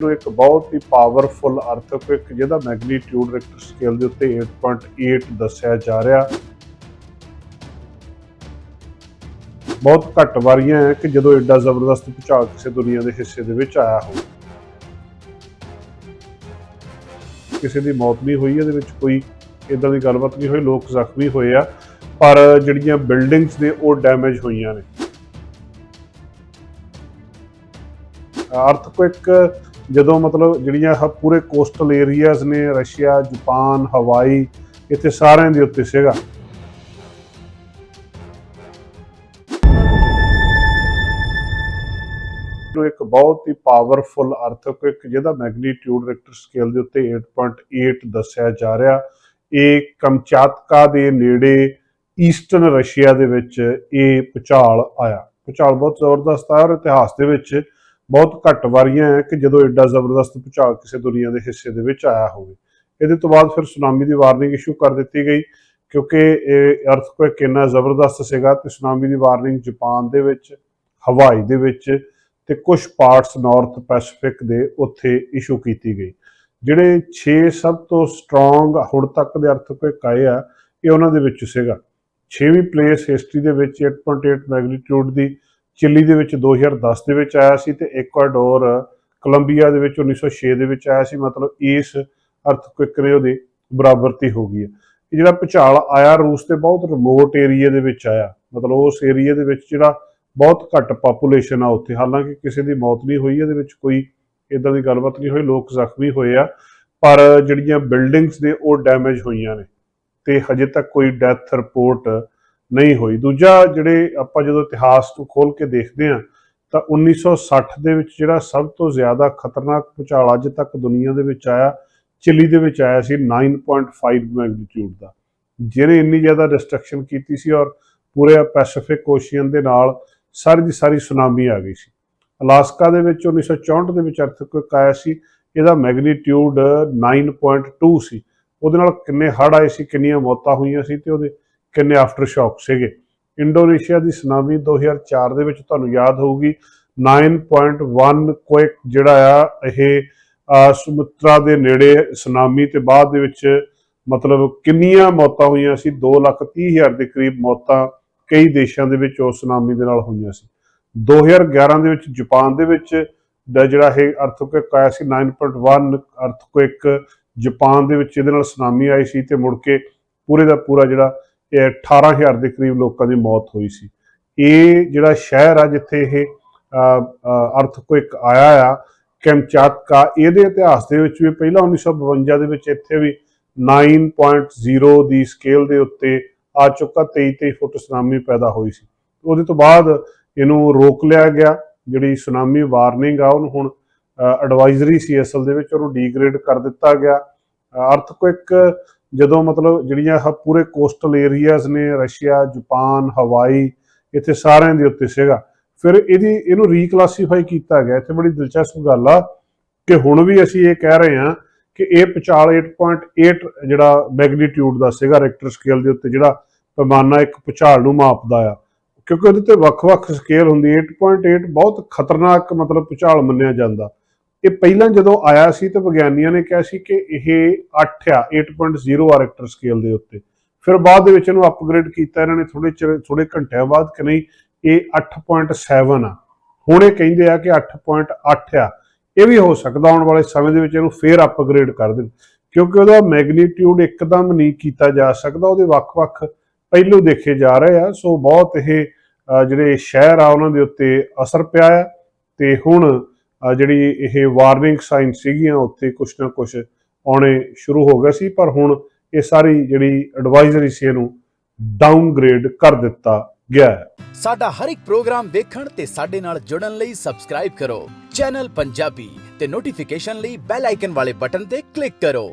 ਨੂੰ ਇੱਕ ਬਹੁਤ ਹੀ ਪਾਵਰਫੁਲ ਅਰਥਕਵਿਕ ਜਿਹਦਾ ਮੈਗਨੀਟਿਊਡ ਰਿਕਟਰ ਸਕੇਲ ਦੇ ਉੱਤੇ 8.8 ਦੱਸਿਆ ਜਾ ਰਿਹਾ। ਬਹੁਤ ਘੱਟ ਵਾਰੀਆਂ ਹੈ ਕਿ ਜਦੋਂ ਐਡਾ ਜ਼ਬਰਦਸਤ ਭੂਚਾਲ ਕਿਸੇ ਦੁਨੀਆ ਦੇ ਹਿੱਸੇ ਦੇ ਵਿੱਚ ਆਇਆ ਹੋਵੇ। ਕਿਸੇ ਦੀ ਮੌਤ ਨਹੀਂ ਹੋਈ, ਇਹਦੇ ਵਿੱਚ ਕੋਈ ਇਦਾਂ ਦੀ ਗੱਲਬਾਤ ਨਹੀਂ ਹੋਈ, ਲੋਕ ਜ਼ਖਮੀ ਹੋਏ ਆ, ਪਰ ਜਿਹੜੀਆਂ ਬਿਲਡਿੰਗਸ ਨੇ ਉਹ ਡੈਮੇਜ ਹੋਈਆਂ ਨੇ। ਅਰਥਕੁਇਕ ਜਦੋਂ ਮਤਲਬ ਜਿਹੜੀਆਂ ਆਹ ਪੂਰੇ ਕੋਸਟਲ ਏਰੀਆਜ਼ ਨੇ, ਰਸ਼ੀਆ, ਜਾਪਾਨ, ਹਵਾਈ, ਇੱਥੇ ਸਾਰਿਆਂ ਦੇ ਉੱਤੇ ਸੀਗਾ। ਨੂੰ ਇੱਕ ਬਹੁਤ ਹੀ ਪਾਵਰਫੁਲ ਅਰਥਕੁਇਕ ਜਿਹਦਾ ਮੈਗਨੀਟਿਊਡ ਰਿਕਟਰ ਸਕੇਲ ਦੇ ਉੱਤੇ 8.8 ਦੱਸਿਆ ਜਾ ਰਿਹਾ। ਇਹ ਕਮਚਾਤਕਾ ਦੇ ਨੇੜੇ ਈਸਟਰਨ ਰਸ਼ੀਆ ਦੇ ਵਿੱਚ ਇਹ ਭੂਚਾਲ ਆਇਆ। ਭੂਚਾਲ ਬਹੁਤ ਜ਼ਬਰਦਸਤ ਹੈ ਔਰ ਇਤਿਹਾਸ ਦੇ ਵਿੱਚ ਬਹੁਤ ਘੱਟ ਵਾਰੀਆਂ ਹੈ ਕਿ ਜਦੋਂ ਐਡਾ ਜ਼ਬਰਦਸਤ ਭੂਚਾਲ ਕਿਸੇ ਦੁਨੀਆ ਦੇ ਹਿੱਸੇ ਦੇ ਵਿੱਚ ਆਇਆ ਹੋਵੇ। ਇਹਦੇ ਤੋਂ ਬਾਅਦ ਫਿਰ ਸੁਨਾਮੀ ਦੀ ਵਾਰਨਿੰਗ ਇਸ਼ੂ ਕਰ ਦਿੱਤੀ ਗਈ ਕਿਉਂਕਿ ਇਹ ਅਰਥਕੁਇਕ ਇੰਨਾ ਜ਼ਬਰਦਸਤ ਸੀਗਾ ਤੇ ਸੁਨਾਮੀ ਦੀ ਵਾਰਨਿੰਗ ਜਾਪਾਨ ਦੇ ਵਿੱਚ, ਹਵਾਈ ਦੇ ਵਿੱਚ ਤੇ ਕੁਝ ਪਾਰਟਸ ਨਾਰਥ ਪੈਸੀਫਿਕ ਦੇ ਉੱਥੇ ਇਸ਼ੂ ਕੀਤੀ ਗਈ। ਜਿਹੜੇ 6 ਸਭ ਤੋਂ ਸਟਰੋਂਗ ਹੁਣ ਤੱਕ ਦੇ ਅਰਥਕੁਇਕ ਆਏ ਆ, ਇਹ ਉਹਨਾਂ ਦੇ ਵਿੱਚ ਸੀਗਾ। 6ਵੀਂ ਪਲੇਸ ਹਿਸਟਰੀ ਦੇ ਵਿੱਚ 8.8 ਮੈਗਨੀਟਿਊਡ ਦੀ ਚਿਲੀ ਦੇ ਵਿੱਚ 2010 ਦੇ ਵਿੱਚ ਆਇਆ ਸੀ ਤੇ ਇਕਵਾਡੋਰ ਕੋਲੰਬੀਆ ਦੇ ਵਿੱਚ 1906 ਦੇ ਵਿੱਚ ਆਇਆ ਸੀ। ਮਤਲਬ ਇਸ ਅਰਥਕੁਇਕ ਨੇ ਉਹਦੀ ਬਰਾਬਰਤੀ ਹੋ ਗਈ ਹੈ। ਇਹ ਜਿਹੜਾ ਭੁਚਾਲ ਆਇਆ, ਰੂਸ ਦੇ ਬਹੁਤ ਰਿਮੋਟ ਏਰੀਆ ਦੇ ਵਿੱਚ ਆਇਆ। ਮਤਲਬ ਉਸ ਏਰੀਆ ਦੇ ਵਿੱਚ ਜਿਹੜਾ ਬਹੁਤ ਘੱਟ ਪਾਪੂਲੇਸ਼ਨ ਆ ਉੱਥੇ। ਹਾਲਾਂਕਿ ਕਿਸੇ ਦੀ ਮੌਤ ਨਹੀਂ ਹੋਈ, ਇਹਦੇ ਵਿੱਚ ਕੋਈ ਇਦਾਂ ਦੀ ਗੱਲਬਾਤ ਨਹੀਂ ਹੋਈ, ਲੋਕ ਜ਼ਖਮੀ ਹੋਏ ਆ। ਪਰ ਜਿਹੜੀਆਂ ਬਿਲਡਿੰਗਸ ਨੇ, ਉਹ ਡੈਮੇਜ ਹੋਈਆਂ ਨੇ। ਤੇ ਹਜੇ ਤੱਕ ਕੋਈ ਡੈਥ ਰਿਪੋਰਟ ਨਹੀਂ ਹੋਈ। ਦੂਜਾ ਜਿਹੜੇ ਆਪਾਂ ਜਦੋਂ ਇਤਿਹਾਸ ਨੂੰ ਖੋਲ ਕੇ ਦੇਖਦੇ ਹਾਂ, ਤਾਂ 1960 ਦੇ ਵਿੱਚ ਜਿਹੜਾ ਸਭ ਤੋਂ ਜ਼ਿਆਦਾ ਖਤਰਨਾਕ ਭੂਚਾਲ ਅੱਜ ਤੱਕ ਦੁਨੀਆ ਦੇ ਵਿੱਚ ਆਇਆ, ਚਿਲੀ ਦੇ ਵਿੱਚ ਆਇਆ ਸੀ 9.5 ਮੈਗਨੀਟਿਊਡ ਦਾ। ਜਿਹਨੇ ਇੰਨੀ ਜ਼ਿਆਦਾ ਡਿਸਟਰਕਸ਼ਨ ਕੀਤੀ ਸੀ ਔਰ ਪੂਰੇ ਪੈਸੀਫਿਕ ਓਸ਼ੀਅਨ ਦੇ ਨਾਲ ਸਾਰੀ ਦੀ ਸਾਰੀ ਸੁਨਾਮੀ ਆ ਗਈ ਸੀ। ਅਲਾਸਕਾ ਦੇ ਵਿੱਚ 1964 ਦੇ ਵਿੱਚ ਅਰਥਕੁਇਕ ਆਇਆ ਸੀ, ਇਹਦਾ ਮੈਗਨੀਟਿਊਡ 9.2 ਸੀ। ਉਹਦੇ ਨਾਲ ਕਿੰਨੇ ਹੜ੍ਹ ਆਏ ਸੀ, ਕਿੰਨੀਆਂ ਮੌਤਾਂ ਹੋਈਆਂ ਸੀ ਤੇ ਉਹਦੇ ਕਿੰਨੇ ਆਫਟਰ ਸ਼ੌਕ ਸੀਗੇ। ਇੰਡੋਨੇਸ਼ੀਆ ਦੀ ਸੁਨਾਮੀ 2004 ਦੇ ਵਿੱਚ ਤੁਹਾਨੂੰ ਯਾਦ ਹੋਊਗੀ। 9.1 ਕੁਇਕ ਜਿਹੜਾ ਆ ਇਹ ਅਹ, ਦੇ ਨੇੜੇ ਸੁਨਾਮੀ ਤੇ ਬਾਅਦ ਦੇ ਵਿੱਚ ਮਤਲਬ ਕਿੰਨੀਆਂ ਮੌਤਾਂ ਹੋਈਆਂ ਸੀ। 2,30,000 ਦੇ ਕਰੀਬ ਮੌਤਾਂ ਕਈ ਦੇਸ਼ਾਂ ਦੇ ਵਿੱਚ ਉਸ ਸੁਨਾਮੀ ਦੇ ਨਾਲ ਹੋਈਆਂ ਸੀ। 2011 ਦੇ ਵਿੱਚ ਜਾਪਾਨ ਦੇ ਵਿੱਚ ਦਾ ਜਿਹੜਾ ਇਹ ਅਰਥਕੁਇਕ ਆਇਆ ਸੀ 9.1 ਅਰਥਕੁਇਕ ਜਾਪਾਨ ਦੇ ਵਿੱਚ ਇਹਦੇ ਨਾਲ ਸੁਨਾਮੀ ਆਈ ਸੀ ਤੇ ਮੁੜ ਕੇ ਪੂਰੇ ਦਾ ਪੂਰਾ ਜਿਹੜਾ 18000 ਦੇ ਕਰੀਬ ਲੋਕਾਂ ਦੀ ਮੌਤ ਹੋਈ ਸੀ। ਇਹ ਜਿਹੜਾ ਸ਼ਹਿਰ ਆ ਜਿੱਥੇ ਇਹ ਅਰਥਕੁਇਕ ਆਇਆ ਆ ਕੈਮਚਾਤਕਾ ਇਹਦੇ ਇਤਿਹਾਸ ਦੇ ਵਿੱਚ ਵੀ ਪਹਿਲਾਂ 1952 ਦੇ ਵਿੱਚ ਇੱਥੇ ਵੀ 9.0 ਦੀ ਸਕੇਲ ਦੇ ਉੱਤੇ ਆ ਚੁੱਕਾ 23 23 ਫੁੱਟ ਸੁਨਾਮੀ ਪੈਦਾ ਹੋਈ ਸੀ। ਉਹਦੇ ਤੋਂ ਬਾਅਦ ਇਹਨੂੰ ਰੋਕ ਲਿਆ ਗਿਆ, ਜਿਹੜੀ ਸੁਨਾਮੀ ਵਾਰਨਿੰਗ ਆ, ਉਹਨੂੰ ਹੁਣ ਐਡਵਾਈਜ਼ਰੀ ਸੀ ਅਸਲ ਦੇ ਵਿੱਚ ਉਹਨੂੰ ਡੀਗ੍ਰੇਡ ਕਰ ਦਿੱਤਾ ਗਿਆ। ਅਰਥਕੁਇਕ ਜਦੋਂ ਮਤਲਬ ਜਿਹੜੀਆਂ ਪੂਰੇ ਕੋਸਟਲ ਏਰੀਆਜ਼ ਨੇ, ਰਸ਼ੀਆ, ਜਾਪਾਨ, ਹਵਾਈ, ਇੱਥੇ ਸਾਰਿਆਂ ਦੇ ਉੱਤੇ ਸੀਗਾ। ਫਿਰ ਇਹਦੀ, ਇਹਨੂੰ ਰੀਕਲਾਸੀਫਾਈ ਕੀਤਾ ਗਿਆ। ਇੱਥੇ ਬੜੀ ਦਿਲਚਸਪ ਗੱਲ ਆ ਕਿ ਹੁਣ ਵੀ ਅਸੀਂ ਇਹ ਕਹਿ ਰਹੇ ਹਾਂ ਕਿ ਇਹ ਭੂਚਾਲ 8.8 ਜਿਹੜਾ ਮੈਗਨੀਟਿਊਡ ਦਾ ਸੀਗਾ ਰੈਕਟਰ ਸਕੇਲ ਦੇ ਉੱਤੇ, ਜਿਹੜਾ ਪੈਮਾਨਾ ਇੱਕ ਭੂਚਾਲ ਨੂੰ ਮਾਪਦਾ ਆ। ਕਿਉਂਕਿ ਉਹਦੇ ਤੇ ਵੱਖ-ਵੱਖ ਸਕੇਲ ਹੁੰਦੀ 8.8 ਬਹੁਤ ਖਤਰਨਾਕ ਮਤਲਬ ਭੂਚਾਲ ਮੰਨਿਆ ਜਾਂਦਾ। ਇਹ ਪਹਿਲਾਂ ਜਦੋਂ ਆਇਆ ਸੀ ਤਾਂ ਵਿਗਿਆਨੀਆਂ ਨੇ ਕਿਹਾ ਸੀ ਕਿ ਇਹ 8 ਆ 8.0 ਆ ਰੈਕਟਰ ਸਕੇਲ ਦੇ ਉੱਤੇ। ਫਿਰ ਬਾਅਦ ਦੇ ਵਿੱਚ ਇਹਨੂੰ ਅਪਗ੍ਰੇਡ ਕੀਤਾ, ਇਹਨਾਂ ਨੇ ਥੋੜੇ ਥੋੜੇ ਘੰਟਿਆਂ ਬਾਅਦ ਕਿ ਨਹੀਂ, ਇਹ 8.7 ਆ। ਹੁਣ ਇਹ ਕਹਿੰਦੇ ਆ ਕਿ 8.8 ਆ। ਇਹ ਵੀ ਹੋ ਸਕਦਾ, ਆਉਣ ਵਾਲੇ ਸਮੇਂ ਦੇ ਵਿੱਚ ਇਹਨੂੰ ਫੇਰ ਅਪਗ੍ਰੇਡ ਕਰ ਦੇਣ। ਕਿਉਂਕਿ ਉਹਦਾ ਮੈਗਨੀਟਿਊਡ ਇੱਕਦਮ ਨਹੀਂ ਕੀਤਾ ਜਾ ਸਕਦਾ, ਉਹਦੇ ਵੱਖ-ਵੱਖ ਪਹਿਲੂ ਦੇਖੇ ਜਾ ਰਹੇ ਆ। ਸੋ ਬਹੁਤ ਇਹ ਜਿਹੜੇ ਸ਼ਹਿਰ ਆ, ਉਹਨਾਂ ਦੇ ਉੱਤੇ ਅਸਰ ਪਿਆ ਆ। ਤੇ ਹੁਣ ਜਿਹੜੀ ਇਹ ਵਾਰਨਿੰਗ ਸਾਈਨ ਸੀਗੀਆਂ ਉੱਥੇ ਕੁਛ ਨਾ ਕੁਛ ਆਉਣੇ ਸ਼ੁਰੂ ਹੋ ਗਏ ਸੀ, ਪਰ ਹੁਣ ਇਹ ਸਾਰੀ ਜਿਹੜੀ ਐਡਵਾਈਜ਼ਰੀ ਸੀ ਇਹਨੂੰ ਡਾਊਨਗ੍ਰੇਡ ਕਰ ਦਿੱਤਾ ਗਿਆ ਸਾਡਾ ਹਰ ਇੱਕ ਪ੍ਰੋਗਰਾਮ ਦੇਖਣ ਤੇ ਸਾਡੇ ਨਾਲ ਜੁੜਨ ਲਈ ਸਬਸਕ੍ਰਾਈਬ ਕਰੋ। ਚੈਨਲ ਪੰਜਾਬੀ ਤੇ ਨੋਟੀਫਿਕੇਸ਼ਨ ਲਈ ਬੈਲ ਆਈਕਨ ਵਾਲੇ ਬਟਨ ਤੇ ਕਲਿੱਕ ਕਰੋ।